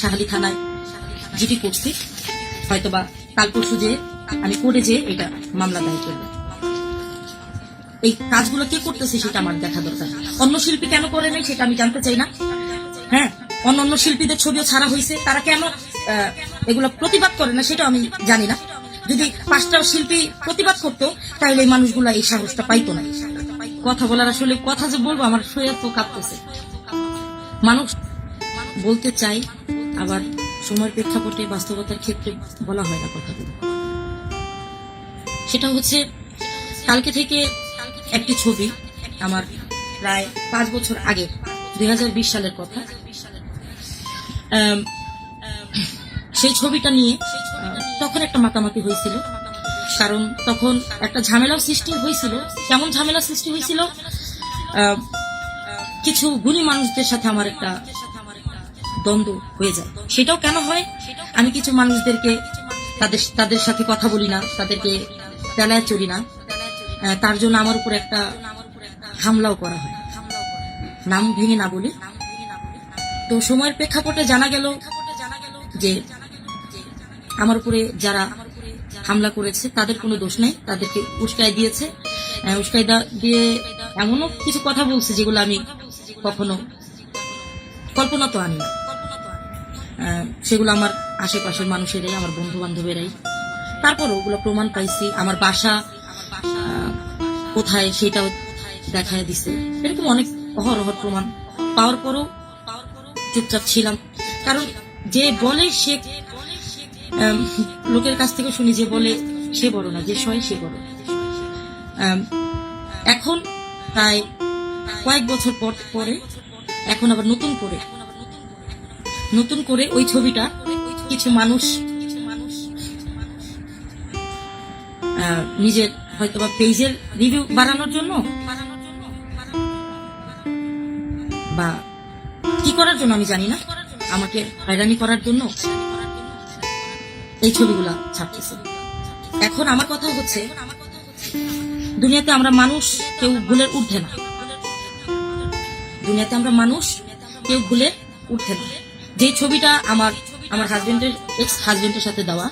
শাহালি থানায় জিডি করছি। হয়তোবা কাল পরশু যে আমি করে যে এটা মামলা দায়ের করব। এই কাজগুলো কে করতেছে সেটা আমার দেখা দরকার। অন্য শিল্পী কেন করে নাই সেটা আমি জানতে চাই না। হ্যাঁ অন্য অন্য শিল্পীদের ছবিও ছাড়া হয়েছে তারা কেন এগুলো প্রতিবাদ করে না সেটা আমি জানি না। যদি পাঁচটা শিল্পী প্রতিবাদ করতো তাহলে এই মানুষগুলো এই সাহসটা পাইতো না। কথা বলার আসলে কথা যে বলব, আমার শরীর তো কাঁপতেছে। মানুষ বলতে চাই আবার সময়ের প্রেক্ষাপটে বাস্তবতার ক্ষেত্রে বলা হয় না কথাগুলো। সেটা হচ্ছে, কালকে থেকে একটি ছবি আমার প্রায় পাঁচ বছর আগে দু হাজার বিশ সালের কথা। সেই ছবিটা নিয়ে তখন একটা মাতামাতি হয়েছিল। কারণ তখন একটা ঝামেলাও সৃষ্টি হয়েছিল। কেমন ঝামেলা সৃষ্টি হয়েছিল? কিছু গুণী মানুষদের সাথে আমার একটা দ্বন্দ্ব হয়ে যায়। সেটাও কেন হয়? আমি কিছু মানুষদেরকে তাদের তাদের সাথে কথা বলি না, তাদেরকে বেলায় চলি না। তার জন্য আমার উপর একটা হামলাও করা হয়। নাম ভেঙে না বলে। তো সময়ের প্রেক্ষাপটে জানা গেল যে আমার উপরে যারা হামলা করেছে, তাদের কোনো দোষ নেই, তাদেরকে উস্কাই দিয়েছে। উস্কাই দিয়ে এমনও কিছু কথা বলছে যেগুলো আমি কখনো কল্পনা তো আনি না। সেগুলো আমার আশেপাশের মানুষেরাই, আমার বন্ধু বান্ধবেরাই তারপর ওগুলো প্রমাণ পাইছি, আমার বাসা কোথায় সেটাও দেখায় দিছে। এরকম অনেক অহরহ প্রমাণ পাওয়ার পরও চুপচাপ ছিলাম। কারণ যে বলে সে লোকের কাছ থেকে শুনি যে বলে সে বড় না, যে সয় সে বড়। এখন প্রায় কয়েক বছর পর পরে, এখন আবার নতুন করে নতুন করে ওই ছবিটা কিছু মানুষ নিজের হয়তোবা পেজের রিভিউ বাড়ানোর জন্য বা কি করার জন্য আমি জানি না। আমাকে হয়রানি করার জন্য এই ছবিগুলা ছাপতেছে। এখন আমার কথা হচ্ছে, দুনিয়াতে আমরা মানুষ কেউ ভুলের ঊর্ধ্বে না। দুনিয়াতে আমরা মানুষ কেউ ভুলে উঠে না। যে ছবিটা আমার আমার হাজবেন্ডের এক্স হাজবেন্ডের সাথে দেওয়া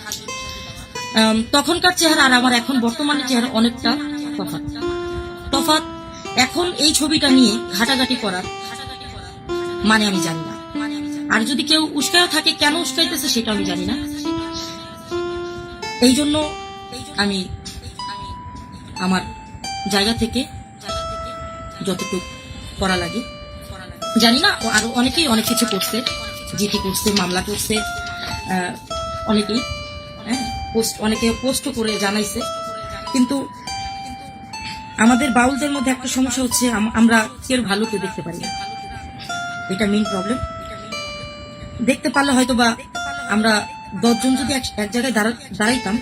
তখনকার চেহারা আর আমার এখন বর্তমানের চেহারা অনেকটা তফাৎ। তফাৎ, এখন এই ছবিটা নিয়ে ঘাটাঘাটি করার মানে আমি জানি না। আর যদি কেউ উস্কায়ও থাকে, কেন উস্কাইতেছে সেটা আমি জানি না। এই জন্য আমি আমার জায়গা থেকে যতটুকু করা লাগে, জানি না আরও অনেকেই অনেক কিছু করছে। জিটি করছে, মামলা করছে অনেকেই হ্যাঁ পোস্ট অনেকে পোস্ট করে জানাইছে। কিন্তু আমাদের বাউলদের মধ্যে একটা সমস্যা হচ্ছে আমরা কেউ ভালোকে দেখতে পারি না। এটা মেইন প্রবলেম দেখতে পারলে হয়তো বা আমরা দশজন যদি এক জায়গায় দাঁড়া- দাঁড়াইতাম,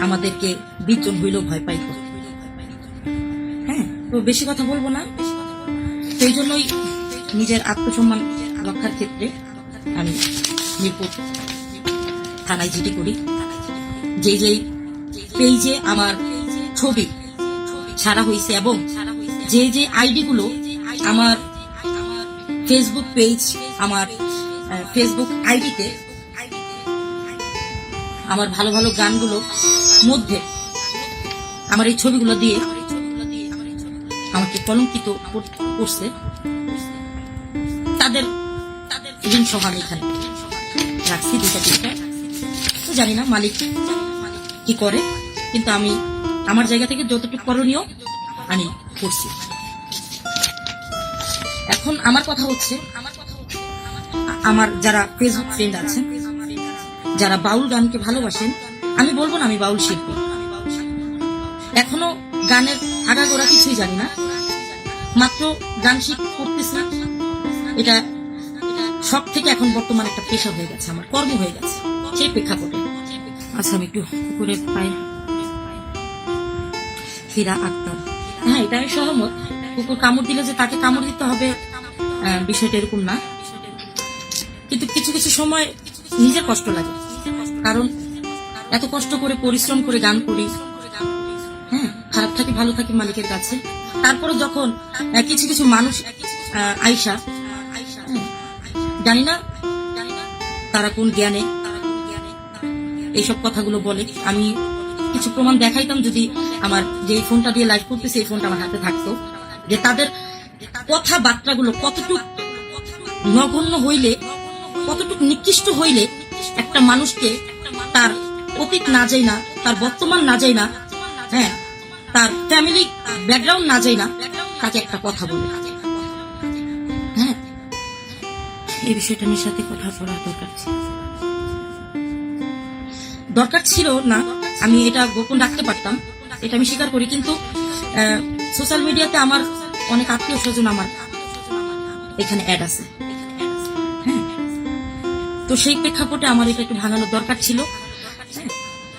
আমাদেরকে বিশ জন হইলেও ভয় পাইত। হ্যাঁ তো বেশি কথা বলব না। সেই জন্যই নিজের আত্মসম্মান রক্ষার ক্ষেত্রে আমি মিরপুর থানায় জিডি করি। যে যেই পেজে আমার ছবি ছাড়া হয়েছে এবং যে যে আইডি গুলো আমার ফেসবুক পেজ আমার ফেসবুক আইডিতে আমার ভালো ভালো গানগুলো মধ্যে আমার এই ছবিগুলো দিয়ে আমাকে কলঙ্কিত কর- করছে। ঋণ সহ এখানে। রাখছি দুটা তিনটা। তো জানি না মালিক কি করে, কিন্তু আমি আমার জায়গা থেকে যতটুকু করণীয় আমি করছি। এখন আমার কথা হচ্ছে, আমার যারা ফেসবুক ফ্রেন্ড আছেন, যারা বাউল গানকে ভালোবাসেন, আমি বলব না আমি বাউল শিল্পী। এখনও গানের আগাগোড়া কিছুই জানি না। মাত্র গান শিখ করতেছি এটা সব থেকে এখন বর্তমানে একটা পেশা হয়ে গেছে আমার কর্ম হয়ে গেছে। সেই প্রেক্ষাপটে। আচ্ছা আমি একটু করে পাই ফিরা আক্তার। হ্যাঁ এটা আমি সহমত। কুকুর কামড় দিলে যে তাকে কামড় দিতে হবে বিষয়টা এরকম না। কিন্তু কিছু কিছু সময় নিজের কষ্ট লাগে। কারণ এত কষ্ট করে পরিশ্রম করে গান করি। হ্যাঁ খারাপ থাকি ভালো থাকি মালিকের কাছে। তারপরে যখন কিছু কিছু মানুষ আইসা জানি না। তারা কোন জ্ঞানে? এইসব কথাগুলো বলে। আমি কিছু প্রমাণ দেখাইতাম যদি আমার যে ফোনটা দিয়ে লাইভ করতেছে, এই ফোনটা আমার হাতে থাকতো। যে তাদের কথাবার্তাগুলো কতটুকু নগণ্য হইলে, কতটুকু নিকৃষ্ট হইলে একটা মানুষকে তার অতীত না যাই না, তার বর্তমান না যাই না হ্যাঁ তার ফ্যামিলি ব্যাকগ্রাউন্ড না যাই না, তাকে একটা কথা বলে। এই বিষয়টা নিয়ে সাথে কথা বলা দরকার ছিল। দরকার ছিল না, আমি এটা গোপন রাখতে পারতাম, এটা আমি স্বীকার করি, কিন্তু সোশ্যাল মিডিয়াতে আমার অনেক আত্মীয় স্বজন আমার এখানে অ্যাড আছে। হ্যাঁ। তো সেই প্রেক্ষাপটে আমার এটা একটু ভাঙানোর দরকার ছিল।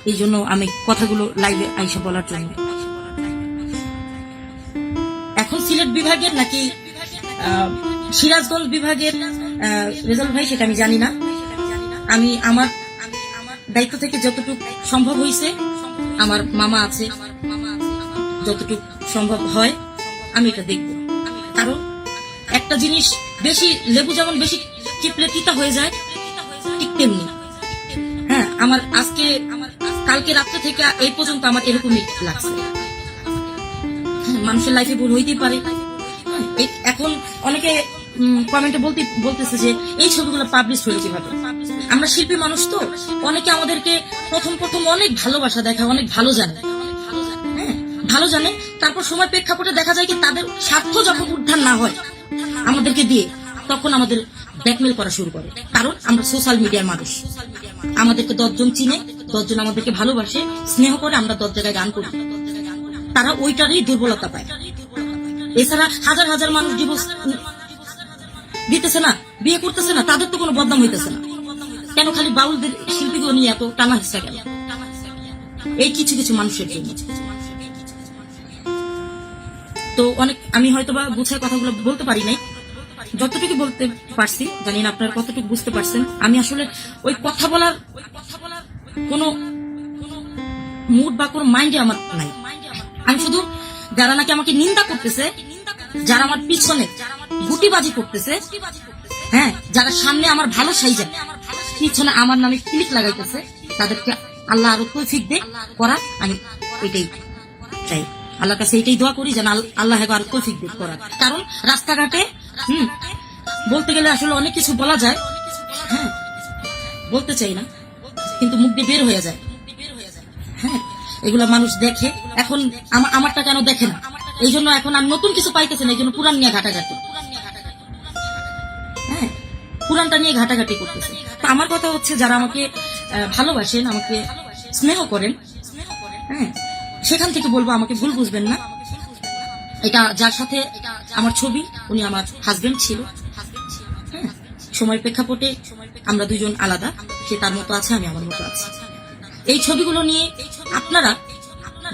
এই জন্য আমি কথাগুলো লাইভে আইসা বলার জন্য। এখন সিলেট বিভাগের নাকি সিরাজগঞ্জ বিভাগের রেজাল্ট ভাই সেটা আমি জানি না। আমি আমার দায়িত্ব থেকে যতটুকু সম্ভব হয়েছে আমার মামা আছে যতটুকু সম্ভব হয় আমি এটা দেখব। কারণ একটা জিনিস বেশি লেবু যেমন বেশি চিপলে তিতা হয়ে যায় ঠিক তেমনি। হ্যাঁ আমার আজকে আমার কালকে রাত্রে থেকে এই পর্যন্ত আমার এরকমই লাগছে। হ্যাঁ, মানুষের লাইফে ভুল হইতেই পারে। হ্যাঁ, এখন অনেকে কমেন্টে বলতে বলতেছে যে এই ছবিগুলো পাবলিশ হলো কীভাবে? আমরা শিল্পী মানুষ তো অনেকে আমাদেরকে প্রথম প্রথম অনেক ভালোবাসা দেখায় অনেক ভালো জানে। হ্যাঁ, ভালো জানে তারপর সময় প্রেক্ষাপটে দেখা যায় কি তাদের স্বার্থ যখন উদ্ধার না হয় আমাদেরকে দিয়ে তখন আমাদের ব্ল্যাকমেল করা শুরু করে। কারণ আমরা সোশ্যাল মিডিয়ার মানুষ। আমাদেরকে দশজন চিনে দশজন আমাদেরকে ভালোবাসে স্নেহ করে আমরা দশ জায়গায় গান করি। তারা ওইটারই দুর্বলতা পায়। এছাড়া হাজার হাজার মানুষ দিতেছে না, বিয়ে করতেছে না, তাদের তো কোনো বদনাম হইতেছে না। কেন খালি বাউলদের শিল্পীগুলো নিয়ে এত টানা হিসা গেল এই কিছু কিছু মানুষের জন্য। তো অনেক, আমি হয়তো বা গুছায় কথাগুলো বলতে পারি নাই। যতটুকু বলতে পারছি, জানি না আপনারা কতটুকু বুঝতে পারছেন। আমি আসলে ওই কথা বলার কোনো মুড বা কোনো মাইন্ডে আমার নাই। আমি শুধু যারা নাকি আমাকে নিন্দা করতেছে, যারা আমার পিছনে গুটিবাজি করতেছে। হ্যাঁ যারা সামনে আমার ভালো সাইজে পিছনে আমার নামে ক্লিক লাগাইতেছে, তাদেরকে আল্লাহ আরও তৌফিক দে করা আমি এটাই চাই। আল্লাহর কাছে এটাই দোয়া করি যেন আল- আল্লাহ আরও তৌফিক দে করার। কারণ রাস্তাঘাটে, হুম, বলতে গেলে আসলে অনেক কিছু বলা যায় হ্যাঁ বলতে চাই না, কিন্তু মুখ দিয়ে বের হয়ে যায়। হ্যাঁ এগুলা মানুষ দেখে, এখন আমা- আমারটা কেন দেখে না? এই জন্য এখন আমি নতুন কিছু পাইতেছি না, এই জন্য পুরান নিয়ে ঘাটাঘাটি। পুরানটা নিয়ে ঘাটাঘাটি করতেছে। তো আমার কথা হচ্ছে, যারা আমাকে ভালোবাসেন, আমাকে স্নেহ করেন হ্যাঁ সেখান থেকে বলব, আমাকে ভুল বুঝবেন না। এটা যার সাথে আমার ছবি, উনি আমার হাজবেন্ড ছিল। হ্যাঁ সময় প্রেক্ষাপটে আমরা দুজন আলাদা, সে তার মতো আছে, আমি আমার মতো আছি। এই ছবিগুলো নিয়ে আপনারা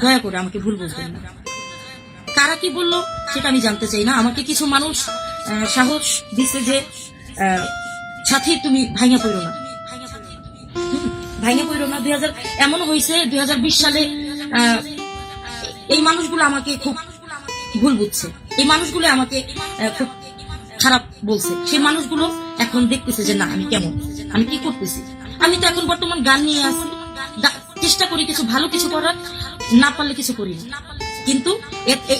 দয়া করে আমাকে ভুল বুঝবেন না। কারা কি বলল, সেটা আমি জানতে চাই না। আমাকে কিছু মানুষ সাহস দিচ্ছে যে সাথী তুমি ভাইঙা পড়ো না। ভাইঙা পড়ো না। দুই হাজার, এমন হয়েছে দুই হাজার বিশ সালে এই মানুষগুলো আমাকে খুব ভুল বুঝছে। এই মানুষগুলো আমাকে খুব খারাপ বলছে। সেই মানুষগুলো এখন দেখতেছে যে, না, আমি কেমন? আমি কি করতেছি? আমি তো এখন বর্তমান গান নিয়ে আসি চেষ্টা করি কিছু ভালো কিছু করার, না পারলে কিছু করি। কিন্তু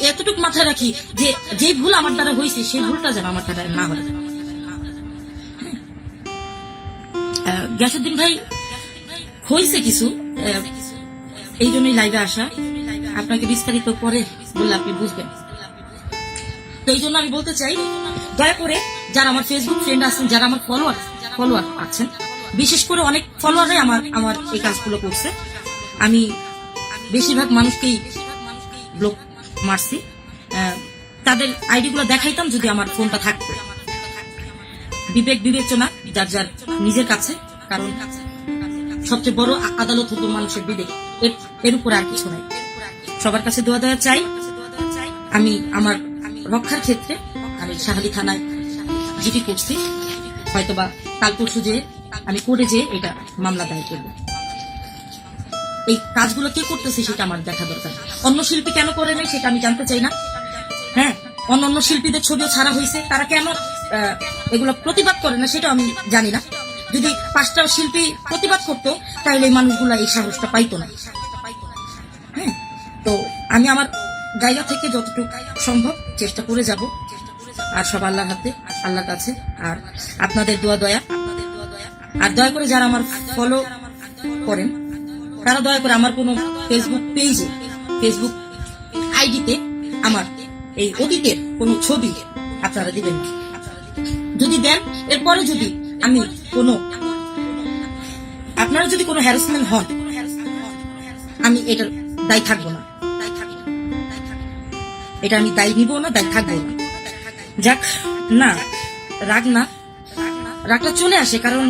এতটুকু মাথায় রাখি যে যে ভুল আমার দ্বারা হয়েছে সেই ভুলটা যেন আমার দ্বারা না হয়। গ্যাসুদ্দিন ভাই, হয়েছে কিছু? এই জন্যই লাইভে আসা। আপনাকে বিস্তারিত পরে বললে আপনি বুঝবেন। তো এই জন্য আমি বলতে চাই, দয়া করে যারা আমার ফেসবুক ফ্রেন্ড আছেন, যারা আমার ফলোয়ার ফলোয়ার আছেন, বিশেষ করে অনেক ফলোয়াররাই আমার আমার এই কাজগুলো করছে। আমি বেশিরভাগ মানুষকেই ব্লক মারছি। তাদের আইডিগুলো দেখাইতাম যদি আমার ফোনটা থাকতো। বিবেক বিবেচনা যার যার নিজের কাছে, কারণ সবচেয়ে বড় আদালত হতো মানুষের বিবেক। এর- উপর আর কিছু নাই। সবার কাছে দোয়া দেওয়া চাই। আমি আমার রক্ষার ক্ষেত্রে আমি শাহালি থানায় জিডি করছি। হয়তোবা কাল পরশু যে আমি করে যে এটা মামলা দায়ের করব। এই কাজগুলো কে করতেছে সেটা আমার দেখা দরকার। অন্য শিল্পী কেন করে নাই সেটা আমি জানতে চাই না। হ্যাঁ অন্য অন্য শিল্পীদের ছবিও ছাড়া হয়েছে। তারা কেন এগুলো প্রতিবাদ করে না সেটা আমি জানি না। যদি পাঁচটা শিল্পী প্রতিবাদ করতো তাহলে এই মানুষগুলা এই সাহসটা পাইতো না। হ্যাঁ তো আমি আমার জায়গা থেকে যতটুকু সম্ভব চেষ্টা করে যাব। আর সব আল্লাহর হাতে, আল্লাহর কাছে। আর আপনাদের দোয়া, দয়া। আর দয়া করে যারা আমার ফলো করেন, তারা দয়া করে আমার কোনো ফেসবুক পেজে ফেসবুক আইডিতে আমার এই অতীতের কোনো ছবি আপনারা দিবেন যদি দেন, এরপরে যদি আমি কোনো আপনারা যদি কোনো হ্যারাসমেন্ট হন আমি এটার দায়ী থাকব না। এটা আমি দায়ী নিব না, দায়ী থাকব না। যাক, না, রাগ না। রাগটা চলে আসে, কারণ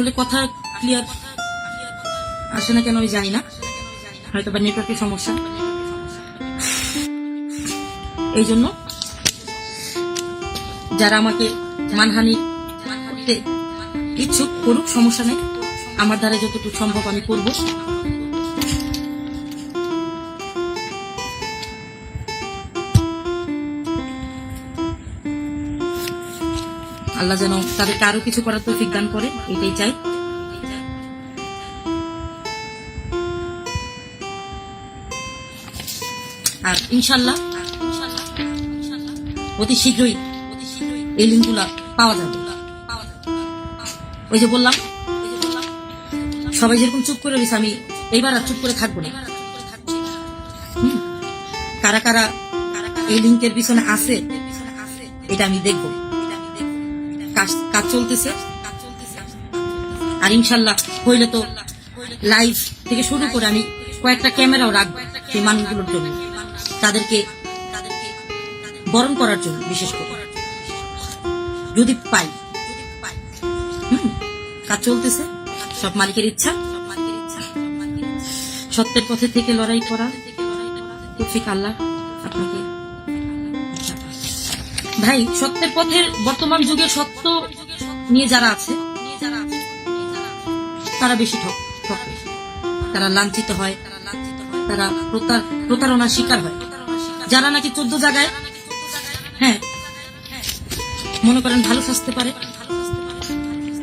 আসলে কথা ক্লিয়ার আসে না কেন আমি জানি না। হয়তো বা নেটওয়ার্কের সমস্যা। এই জন্য যারা আমাকে মানহানি করতে ইচ্ছুক করুক, সমস্যা নেই। আমার দ্বারা যতটুকু সম্ভব আমি করব। আল্লাহ যেন তাদেরকে আরও কিছু করার তৌফিক দান করে, এটাই চাই। আর ইনশাল্লাহ, অতি শীঘ্রই এই লিঙ্কগুলা পাওয়া যাবে। ওই যে বললাম, সবাই যেরকম চুপ করে রয়েছে, আমি এইবার আর চুপ করে থাকব না। কারা কারা এই লিঙ্কের পিছনে আছে, এটা আমি দেখব। কাজ চলতেছে। আর ইনশাল্লাহ হইলে তো লাইভ থেকে শুরু করে আমি কয়েকটা ক্যামেরাও রাখব সেই মানুষগুলোর জন্য, তাদেরকে বরণ করার জন্য বিশেষ করে। যদি পাই। কাজ চলতেছে, সব মালিকের ইচ্ছা। সত্যের পথে থেকে লড়াই করা। আল্লাহ আপনাকে ভাই, সত্যের পথের বর্তমান যুগের সত্য নিয়ে যারা আছে, তারা বেশি ঠক তারা লাঞ্ছিত হয়, তারা প্রতার- প্রতারণার শিকার হয়। যারা নাকি চোদ্দ জায়গায় হ্যাঁ মনে করেন ভালো সাজতে পারে,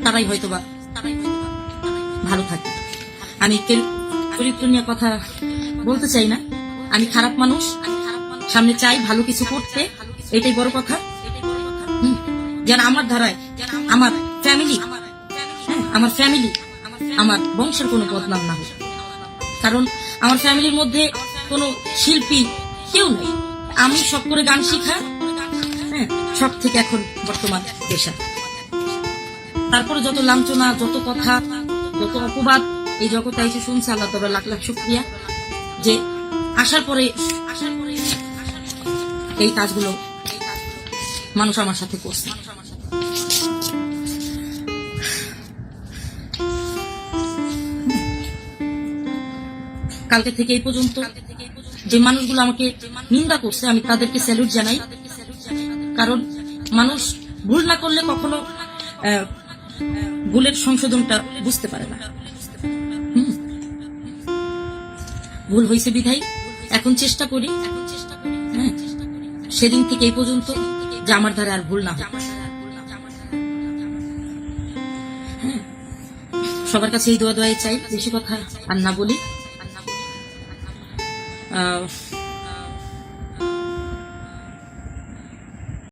তারাই হয়তো বা ভালো থাকে। আমি চরিত্র নিয়ে কথা বলতে চাই না। আমি খারাপ মানুষ। সামনে চাই ভালো কিছু করতে। এটাই বড় কথা? যেন আমার ধারায়, আমার ফ্যামিলি আমার ফ্যামিলি আমার বংশের কোনো বদনাম না হোক। কারণ আমার ফ্যামিলির মধ্যে কোনো শিল্পী কেউ নেই। আমি সব করে গান শিখা হ্যাঁ সব থেকে এখন বর্তমান পেশা। তারপরে যত লাঞ্ছনা, যত কথা, যত অপবাদ এই জগতে এসে শুনছে আল্লাহ তবে লাখ লাখ শুক্রিয়া যে আসার পরে এই কাজগুলো মানুষ আমার সাথে করছে। কালকে থেকে এই পর্যন্ত যে মানুষগুলো আমাকে নিন্দা করছে আমি তাদেরকে স্যালুট জানাই। কারণ মানুষ ভুল না করলে কখনো ভুলের সংশোধনটা বুঝতে পারে না। ভুল হয়েছে বিধাই এখন চেষ্টা করি। হ্যাঁ, সেদিন থেকে এই পর্যন্ত যে আমার ধারে আর ভুল না সবার কাছে এই দোয়া দোয়াই চাই, বেশি কথা আর না বলি।